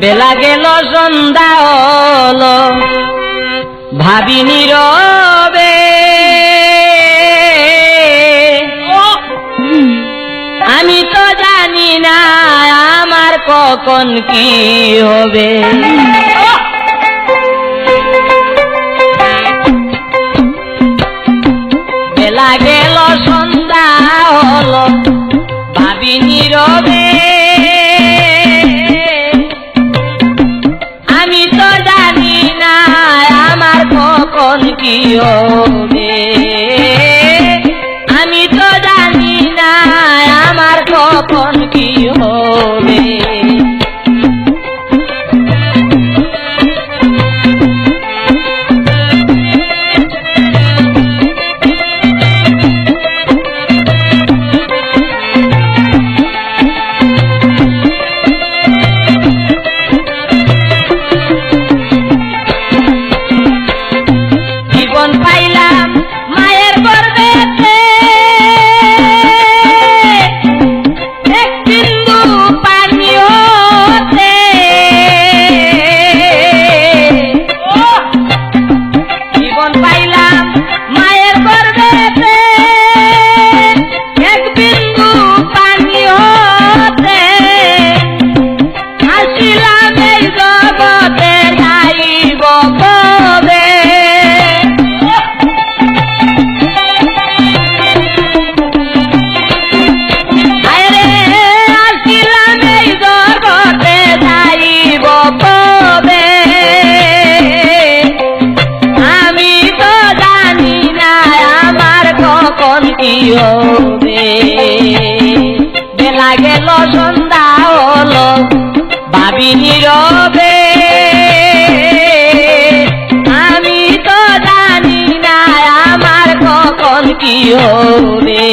বেলা গেল সন্ধ্যা হল। ভাবি নীরবে আমি তো জানি না আমার কখন কি হবে। বেলা গেল সন্ধ্যা হল। ভাবি নীরবে দিও আমি তো জানি না আমার কখন কি কি হবে বেলা গেল, সন্ধ্যা হলো, ভাবি নীরবে। আমি তো জানি না আমার কখন কি হবে।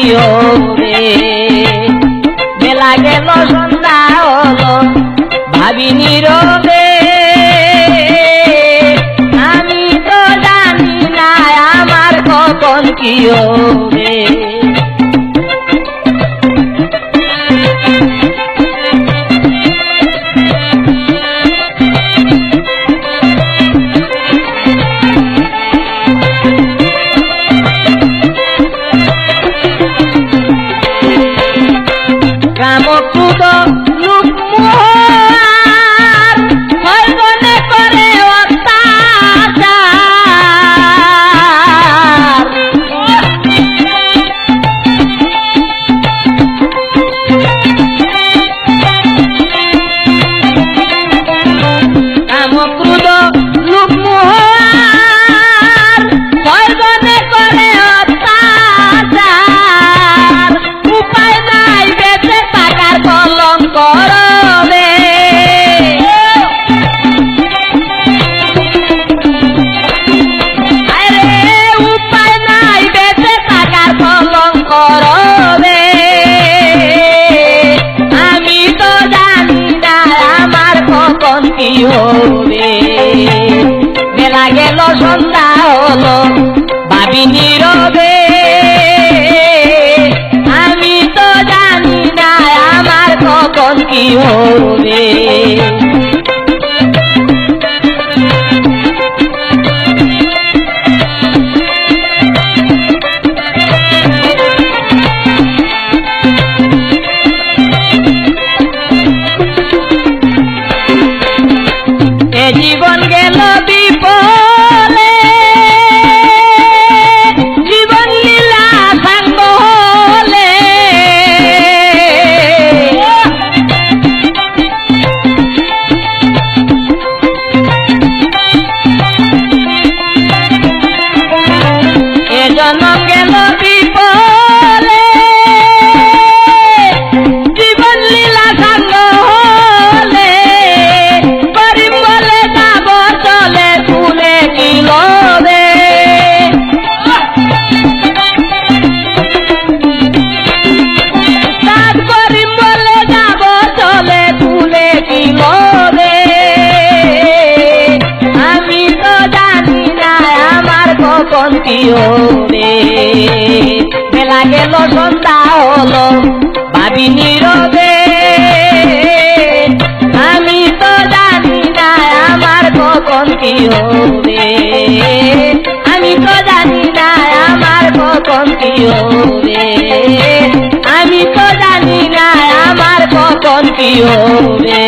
দিও রে। বেলা আমি তো জানি না আমার কখন কি রে। গেল বিপদ। কখন কি বেলা গেল, সন্ধ্যা হলো, ভাবি নীরবে। আমি তো জানি না আমার কখন কি হবে। আমি তো জানি না আমার কখন কি হবে। আমি তো জানি না আমার কখন কি হবে।